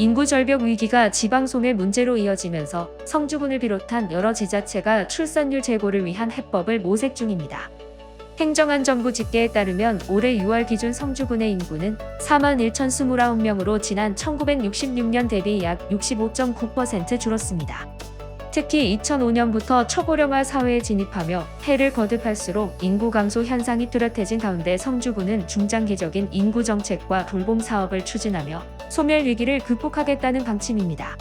인구 절벽 위기가 지방소멸 문제로 이어지면서 성주군을 비롯한 여러 지자체가 출산율 제고를 위한 해법을 모색 중입니다. 행정안전부 집계에 따르면 올해 6월 기준 성주군의 인구는 4만 1,029명으로 지난 1966년 대비 약 65.9% 줄었습니다. 특히 2005년부터 초고령화 사회에 진입하며 해를 거듭할수록 인구 감소 현상이 뚜렷해진 가운데 성주군은 중장기적인 인구 정책과 돌봄 사업을 추진하며 소멸 위기를 극복하겠다는 방침입니다.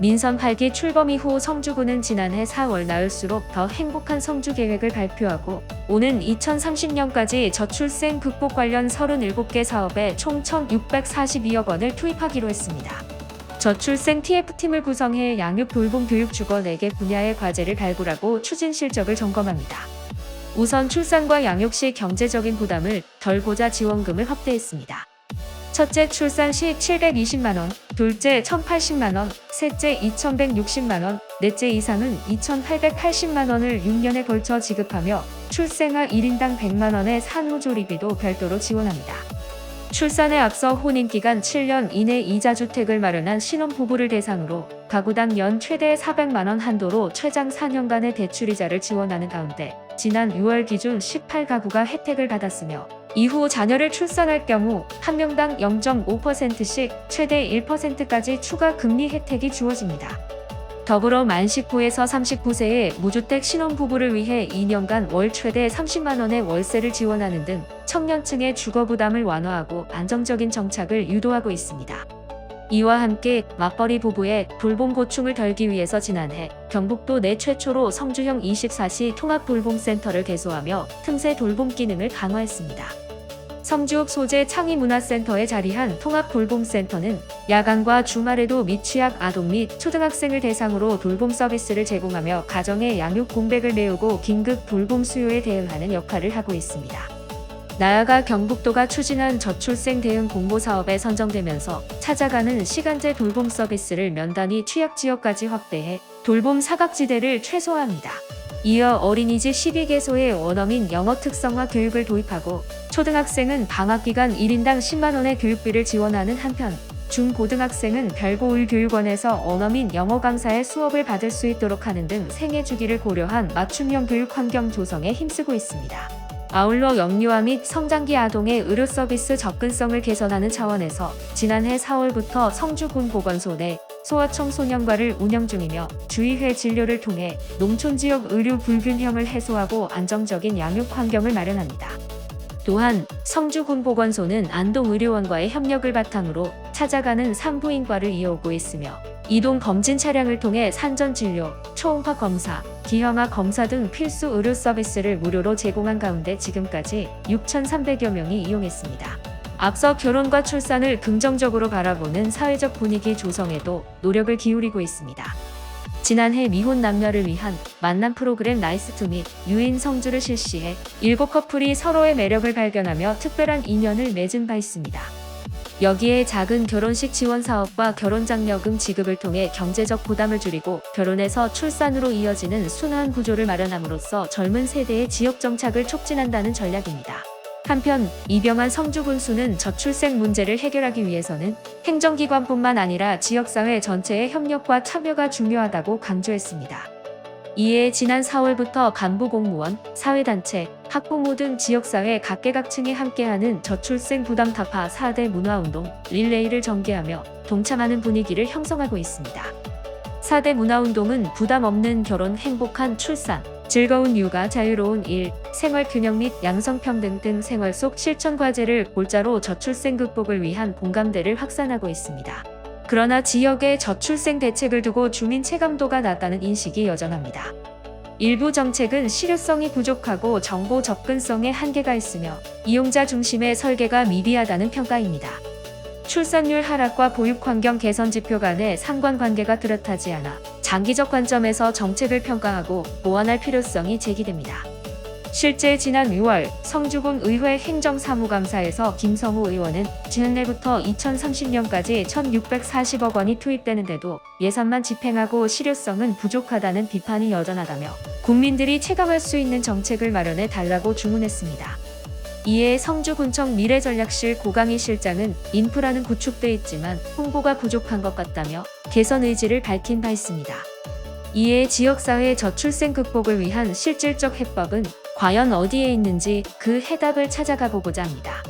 민선 8기 출범 이후 성주군은 지난해 4월 나올수록 더 행복한 성주 계획을 발표하고 오는 2030년까지 저출생 극복 관련 37개 사업에 총 1,642억 원을 투입하기로 했습니다. 저출생 TF팀을 구성해 양육 돌봄 교육 주거 4개 분야의 과제를 발굴하고 추진 실적을 점검합니다. 우선 출산과 양육 시 경제적인 부담을 덜고자 지원금을 확대했습니다. 첫째 출산 시 720만원, 둘째 1080만원, 셋째 2160만원, 넷째 이상은 2880만원을 6년에 걸쳐 지급하며 출생아 1인당 100만원의 산후조리비도 별도로 지원합니다. 출산에 앞서 혼인 기간 7년 이내 이자주택을 마련한 신혼부부를 대상으로 가구당 연 최대 400만원 한도로 최장 4년간의 대출이자를 지원하는 가운데 지난 6월 기준 18가구가 혜택을 받았으며 이후 자녀를 출산할 경우 한 명당 0.5%씩 최대 1%까지 추가 금리 혜택이 주어집니다. 더불어 만 19에서 39세의 무주택 신혼부부를 위해 2년간 월 최대 30만원의 월세를 지원하는 등 청년층의 주거 부담을 완화하고 안정적인 정착을 유도하고 있습니다. 이와 함께 맞벌이 부부의 돌봄 고충을 덜기 위해서 지난해 경북도 내 최초로 성주형 24시 통합 돌봄센터를 개소하며 틈새 돌봄 기능을 강화했습니다. 성주읍 소재 창의문화센터에 자리한 통합 돌봄센터는 야간과 주말에도 미취학 아동 및 초등학생을 대상으로 돌봄 서비스를 제공하며 가정의 양육 공백을 메우고 긴급 돌봄 수요에 대응하는 역할을 하고 있습니다. 나아가 경북도가 추진한 저출생 대응 공모 사업에 선정되면서 찾아가는 시간제 돌봄 서비스를 면단위 취약 지역까지 확대해 돌봄 사각지대를 최소화합니다. 이어 어린이집 12개소에 원어민 영어 특성화 교육을 도입하고 초등학생은 방학 기간 1인당 10만 원의 교육비를 지원하는 한편 중고등학생은 별고울 교육원에서 원어민 영어 강사의 수업을 받을 수 있도록 하는 등 생애 주기를 고려한 맞춤형 교육 환경 조성에 힘쓰고 있습니다. 아울러 영유아 및 성장기 아동의 의료 서비스 접근성을 개선하는 차원에서 지난해 4월부터 성주군 보건소 내 소아청 소년과를 운영 중이며 주의회 진료를 통해 농촌 지역 의료 불균형을 해소하고 안정적인 양육 환경을 마련합니다. 또한 성주군 보건소는 안동의료원과의 협력을 바탕으로 찾아가는 산부인과를 이어오고 있으며 이동 검진 차량을 통해 산전 진료, 초음파 검사, 기형아 검사 등 필수 의료 서비스를 무료로 제공한 가운데 지금까지 6,300여 명이 이용했습니다. 앞서 결혼과 출산을 긍정적으로 바라보는 사회적 분위기 조성에도 노력을 기울이고 있습니다. 지난해 미혼 남녀를 위한 만남 프로그램 나이스 투및 유인 성주를 실시해 일곱 커플이 서로의 매력을 발견하며 특별한 인연을 맺은 바 있습니다. 여기에 작은 결혼식 지원 사업과 결혼 장려금 지급을 통해 경제적 부담을 줄이고 결혼에서 출산으로 이어지는 순환 구조를 마련함으로써 젊은 세대의 지역 정착을 촉진한다는 전략입니다. 한편 이병환 성주군수는 저출생 문제를 해결하기 위해서는 행정기관뿐만 아니라 지역사회 전체의 협력과 참여가 중요하다고 강조했습니다. 이에 지난 4월부터 간부 공무원, 사회단체, 학부모 등 지역사회 각계각층이 함께하는 저출생 부담 타파 4대 문화운동 릴레이를 전개하며 동참하는 분위기를 형성하고 있습니다. 4대 문화운동은 부담 없는 결혼, 행복한 출산, 즐거운 육아, 자유로운 일, 생활 균형 및 양성평등 등 생활 속 실천 과제를 골자로 저출생 극복을 위한 공감대를 확산하고 있습니다. 그러나 지역의 저출생 대책을 두고 주민 체감도가 낮다는 인식이 여전합니다. 일부 정책은 실효성이 부족하고 정보 접근성에 한계가 있으며 이용자 중심의 설계가 미비하다는 평가입니다. 출산율 하락과 보육 환경 개선 지표 간의 상관관계가 뚜렷하지 않아 장기적 관점에서 정책을 평가하고 보완할 필요성이 제기됩니다. 실제 지난 6월 성주군 의회 행정사무감사에서 김성우 의원은 지난해부터 2030년까지 1,640억 원이 투입되는데도 예산만 집행하고 실효성은 부족하다는 비판이 여전하다며 국민들이 체감할 수 있는 정책을 마련해 달라고 주문했습니다. 이에 성주군청 미래전략실 고강희 실장은 인프라는 구축돼 있지만 홍보가 부족한 것 같다며 개선 의지를 밝힌 바 있습니다. 이에 지역사회 저출생 극복을 위한 실질적 해법은 과연 어디에 있는지 그 해답을 찾아가 보고자 합니다.